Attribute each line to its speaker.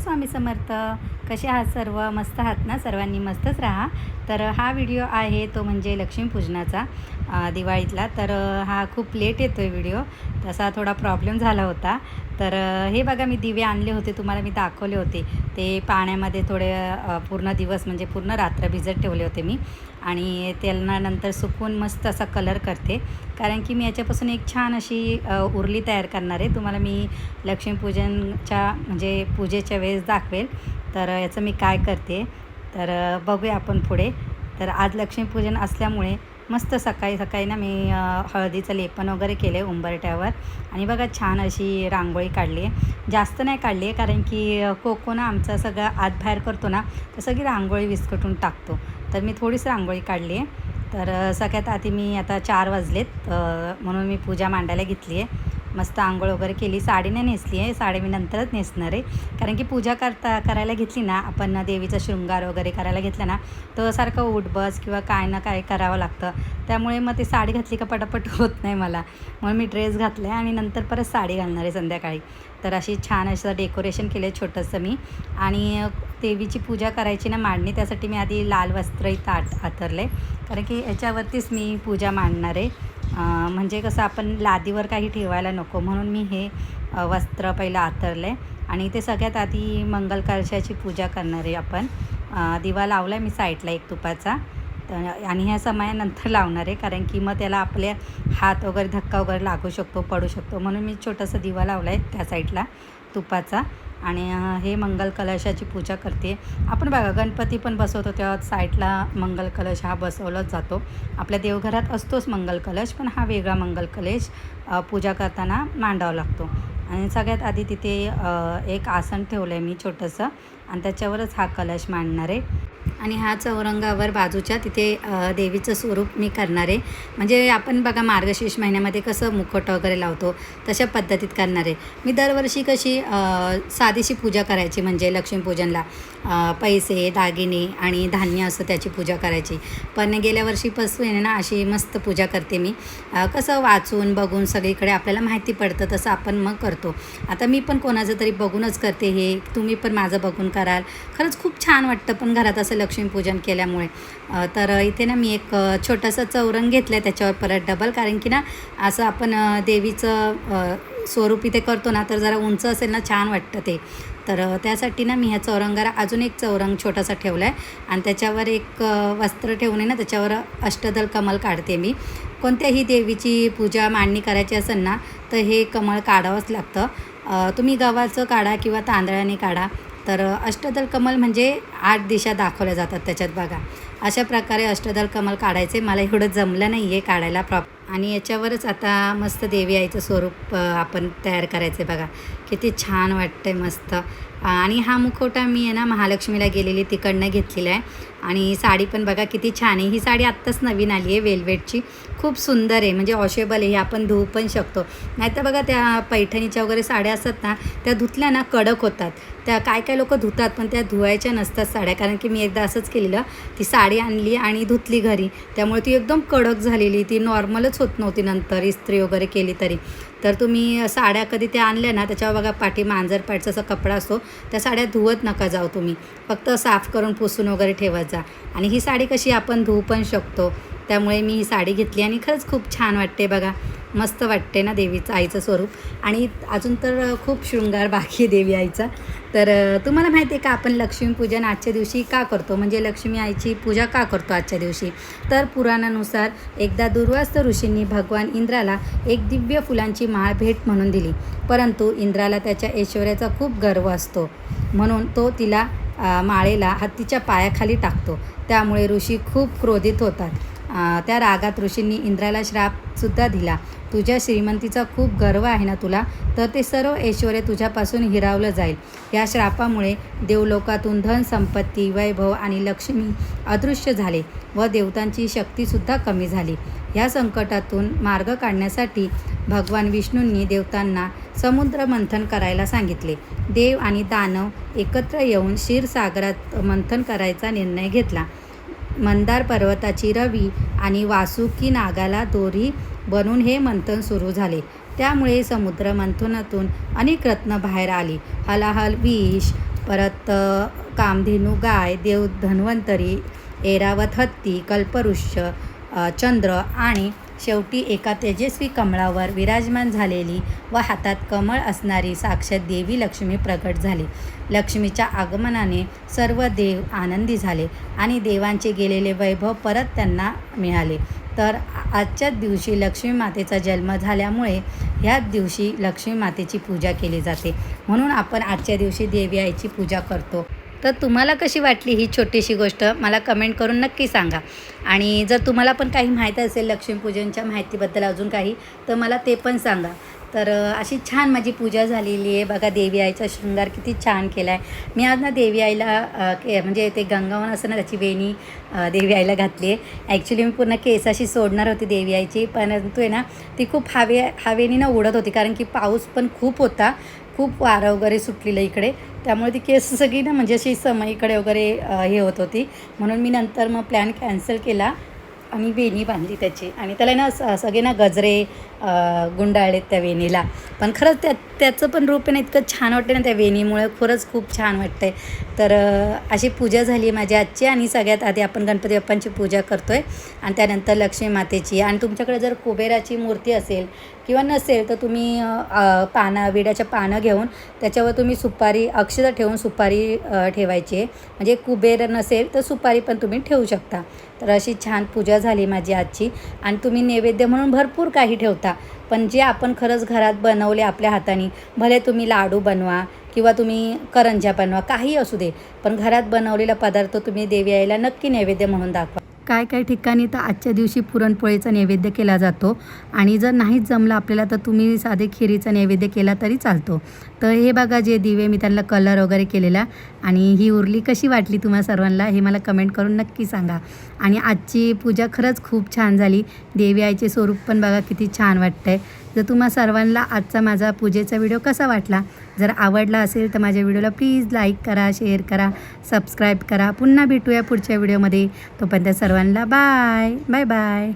Speaker 1: स्वामी समर्थ. कसे आहात सर्व? मस्त आहात ना? सर्वांनी मस्तच राहा. तर हा व्हिडिओ आहे तो म्हणजे लक्ष्मीपूजनाचा दिवाळीतला. तर हा खूप लेट येतो आहे व्हिडिओ. तसा थोडा प्रॉब्लेम झाला होता. तर हे बघा मी दिवे आणले होते तुम्हाला मी दाखवले होते. ते पाण्यामध्ये थोडे पूर्ण दिवस म्हणजे पूर्ण रात्र भिजत ठेवले होते मी. आणि त्यांना नंतर सुकून मस्त असा कलर करते. कारण की मी याच्यापासून एक छान अशी उरली तयार करणार आहे. तुम्हाला मी लक्ष्मीपूजनच्या म्हणजे पूजेच्या वेळेस दाखवेल. तर याचं मी काय करते तर बघूया आपण पुढे. तर आज लक्ष्मीपूजन असल्यामुळे मस्त सकाळी सकाळी ना मी हळदीचं लेपन वगैरे केलं आहे उंबरट्यावर आणि बघा छान अशी रांगोळी काढली आहे जास्त नाही काढली आहे कारण की कोको ना आमचा सगळं आत बाहेर करतो ना तर सगळी रांगोळी विस्कटून टाकतो. तर मी थोडीशी रांगोळी काढली आहे तर सगळ्यात आधी मी आता चार वाजलेत म्हणून मी पूजा मांडायला घेतली आहे मस्त आंघोळ वगैरे केली. साडी नाही नेसली आहे. साडी मी नंतरच नेसणार आहे. कारण की पूजा करता करायला घेतली ना आपण देवीचा शृंगार वगैरे करायला घेतला ना तर सारखं उठबस किंवा काय ना काय करावं लागतं. त्यामुळे मग ते साडी घातली का पटापट होत नाही मला. म्हणून मी ड्रेस घातला आहे आणि नंतर परत साडी घालणार आहे संध्याकाळी. तर अशी छान असं डेकोरेशन केलं आहे छोटंसं मी. आणि देवीची पूजा करायची ना मांडणी त्यासाठी मी आधी लाल वस्त्र इथं आट आतरले. कारण की याच्यावरतीच मी पूजा मांडणार आहे. म्हणजे कसं आपण लादीवर काही ठेवायला नको. म्हणून मी हे वस्त्र पहिलं आतरलं आहे आणि ते सगळ्यात आधी मंगल कलशाची पूजा करणार आहे आपण दिवा लावला आहे मी साईडला एक तुपाचा. तर आणि ह्या समयानंतर लावणार आहे कारण की मग त्याला आपले हात वगैरे धक्का वगैरे लागू शकतो पडू शकतो. म्हणून मी छोटासा दिवा लावला आहे त्या साईडला तुपाचा. आणि हे मंगल कलशाची पूजा करते. आपण बघा गणपती पण बसवतो तेव्हा साईडला मंगल कलश हा बसवलाच जातो. आपल्या देवघरात असतोच मंगल कलश पण हा वेगळा मंगल कलश पूजा करताना मांडावा लागतो. आणि सगळ्यात आधी तिथे एक आसन ठेवलं आहे मी छोटंसं आणि त्याच्यावरच हा कलश मांडणार. आहे आणि हा चौरंगावर बाजूच्या तिथे देवीचं स्वरूप मी करणार आहे. म्हणजे आपण बघा मार्गशीर्ष महिन्यामध्ये कसं मुखवटा वगैरे लावतो तशा पद्धतीत करणार आहे. मी दरवर्षी कशी साधीशी पूजा करायची म्हणजे लक्ष्मीपूजनला पैसे दागिने आणि धान्य असं त्याची पूजा करायची. पण गेल्या वर्षीपासून आहे ना अशी मस्त पूजा करते मी. कसं वाचून बघून सगळीकडे आपल्याला माहिती पडतं तसं आपण मग करतो. आता मी पण कोणाचं तरी बघूनच करते हे. तुम्ही पण माझं बघून कराल. खरंच खूप छान वाटतं पण घरात असं लक्ष्मीपूजन केल्यामुळे. तर इथे ना मी एक छोटंसं चौरंग घेतलं आहे त्याच्यावर परत डबल कारण की ना असं आपण देवीचं स्वरूप इथे करतो ना तर जरा उंच असेल ना छान वाटतं ते. तर त्यासाठी ना मी ह्या चौरंगाला अजून एक चौरंग छोटासा ठेवला आहे आणि त्याच्यावर एक वस्त्र ठेवून ना त्याच्यावर अष्टदल कमल काढते मी. कोणत्याही देवीची पूजा मांडणी करायची असेल ना तर हे कमळ काढावंच लागतं. तुम्ही गव्हाचं काढा किंवा तांदळाने काढा. तर अष्टदल कमल म्हणजे आठ दिशा दाखवल्या जातात त्याच्यात बघा. अशा प्रकारे अष्टदल कमल काढायचे. मला एवढं जमलं नाही आहे काढायला. प्रॉप आणि याच्यावरच आता मस्त देवी आईचं स्वरूप आपण तयार करायचं आहे बघा. किती छान वाटतं आहे मस्त आणि हा मुखवटा मी आहे ना महालक्ष्मीला गेलेली तिकडनं घेतलेला आहे. आणि साडी पण बघा किती छान आहे. ही साडी आत्ताच नवीन आली आहे वेलवेटची. खूप सुंदर आहे. म्हणजे वॉशेबल आहे. ही आपण धुवू पण शकतो. नाहीतर बघा त्या पैठणीच्या वगैरे साड्या असतात ना त्या धुतल्या ना कडक होतात. त्या काय काय लोक धुतात पण त्या धुवायच्या नसतात साड्या. कारण की मी एकदा असंच केलेलं ती साडी आणली आणि धुतली घरी. त्यामुळे ती एकदम कडक झालेली ती नॉर्मलच होत नव्हती नंतर इस्त्री वगैरे केली तरी. तर तुम्ही साड्या कधी त्या आणल्या ना त्याच्यावर बघा पाठी मांजर पाठचा असा कपडा असतो त्या साड्या धुवत नका जाऊ तुम्ही. फक्त साफ करून पुसून वगैरे ठेवत जा. आणि ही साडी कशी आपण धुवू पण शकतो. त्यामुळे मी ही साडी घेतली आणि खरंच खूप छान वाटते बघा. मस्त वाटते ना देवीचं आईचं स्वरूप. आणि अजून तर खूप शृंगार बाकी आहे देवी आईचा. तर तुम्हाला माहिती आहे का आपण लक्ष्मीपूजन आजच्या दिवशी का करतो? म्हणजे लक्ष्मी आईची पूजा का करतो आजच्या दिवशी? तर पुराणानुसार एकदा दुर्वास्त ऋषींनी भगवान इंद्राला एक दिव्य फुलांची माळ भेट म्हणून दिली. परंतु इंद्राला त्याच्या ऐश्वर्याचा खूप गर्व असतो. म्हणून तो तिला माळेला हत्तीच्या पायाखाली टाकतो. त्यामुळे ऋषी खूप क्रोधित होतात. त्या रागात ऋषींनी इंद्राला श्रापसुद्धा दिला. तुझ्या श्रीमंतीचा खूप गर्व आहे ना तुला? तर ते सर्व ऐश्वर तुझ्यापासून हिरावलं जाईल. या श्रापामुळे देवलोकातून धन संपत्ती वैभव आणि लक्ष्मी अदृश्य झाले व देवतांची शक्तीसुद्धा कमी झाली. या संकटातून मार्ग काढण्यासाठी भगवान विष्णूंनी देवतांना समुद्र मंथन करायला सांगितले. देव आणि दानव एकत्र येऊन क्षीरसागरात मंथन करायचा निर्णय घेतला. मंदार पर्वताची रवी आणि वासुकी नागाला दोरी बनून हे मंथन सुरू झाले. त्यामुळे समुद्र मंथनातून अनेक रत्न बाहेर आली. हलाहल विष परत कामधेनू गाय देव धन्वंतरी एरावत हत्ती कल्पवृक्ष चंद्र आणि शेवटी एका तेजस्वी कमळावर विराजमान झालेली व हातात कमळ असणारी साक्षात देवी लक्ष्मी प्रकट झाली. लक्ष्मीच्या आगमनाने सर्व देव आनंदी झाले आणि देवांचे गेलेले वैभव परत त्यांना मिळाले. तर आजच्याच दिवशी लक्ष्मी मातेचा जन्म झाल्यामुळे ह्याच दिवशी लक्ष्मी मातेची पूजा केली जाते. म्हणून आपण आजच्या दिवशी देवी आईची पूजा करतो. तर तुम्हाला कशी वाटली ही छोटीशी गोष्ट? मला कमेंट करून नक्की सांगा. आणि जर तुम्हाला पण काही माहीत असेल लक्ष्मीपूजनच्या माहितीबद्दल अजून काही तर मला ते पण सांगा. तर अशी छान माझी पूजा झालेली आहे. बघा देवी आईचा शृंगार किती छान केला आहे मी आज ना देवी आईला के म्हणजे ते गंगावन असं ना त्याची वेणी देवी आईला घातली आहे. ॲक्च्युली मी पूर्ण केस अशी सोडणार होती देवी आईची परंतु आहे ना ती खूप हवे हवेनी ना उडत होती कारण की पाऊस पण खूप होता. खूप वारं वगैरे सुटलेलं इकडे. त्यामुळे ती केस सगळी ना म्हणजे अशी समईकडे वगैरे हे होत होती. म्हणून मी नंतर मग प्लॅन कॅन्सल केला. आणि वेणी बांधली त्याची. आणि त्याला ना स- सगळे ना गजरे गुंडाळलेत त्या वेणीला. पण खरंच त्या त्याचं पण रूप आहे ना इतकं छान वाटतं ना त्या वेणीमुळे. खरंच खूप छान वाटतंय. तर अशी पूजा झाली आहे माझी आजची आणि सगळ्यात आधी आपण गणपती बाप्पांची पूजा करतो आहे आणि त्यानंतर लक्ष्मी मातेची. आणि तुमच्याकडे जर कुबेराची मूर्ती असेल किंवा नसेल तर तुम्ही पानं विड्याच्या पानं घेऊन त्याच्यावर तुम्ही सुपारी अक्षता ठेवून सुपारी ठेवायची आहे. म्हणजे कुबेर नसेल तर सुपारी पण तुम्ही ठेवू शकता. तर अशी छान पूजा झाली माझी आजची. आणि तुम्ही नैवेद्य म्हणून भरपूर काही ठेवता. पण जे आपण खरंच घरात बनवले आपल्या हाताने भले तुम्ही लाडू बनवा किंवा तुम्ही करंज्या बनवा काही असू दे पण घरात बनवलेला पदार्थ तुम्ही देवी आईला नक्की नैवेद्य म्हणून दाखवा. काय काय ठिकाणी तर आजच्या दिवशी पुरणपोळीचा नैवेद्य केला जातो. आणि जर नाहीच जमलं आपल्याला तर तुम्ही साधे खिरीचा नैवेद्य केला तरी चालतो. तर हे बघा जे दिवे मी त्यांना कलर वगैरे केलेला. आणि ही उरली कशी वाटली तुम्हा सर्वांना हे मला कमेंट करून नक्की सांगा. आणि आजची पूजा खरंच खूप छान झाली. देवी आईचे स्वरूप पण बघा किती छान वाटतंय. जर तुम्हा सर्वांना आजचा माझा पूजेचा व्हिडिओ कसा वाटला जर आवडला असेल तर माझ्या व्हिडिओला प्लीज लाईक करा शेअर करा सबस्क्राईब करा. पुन्हा भेटूया पुढच्या व्हिडिओमध्ये. तोपर्यंत सर्वांना बाय बाय बाय.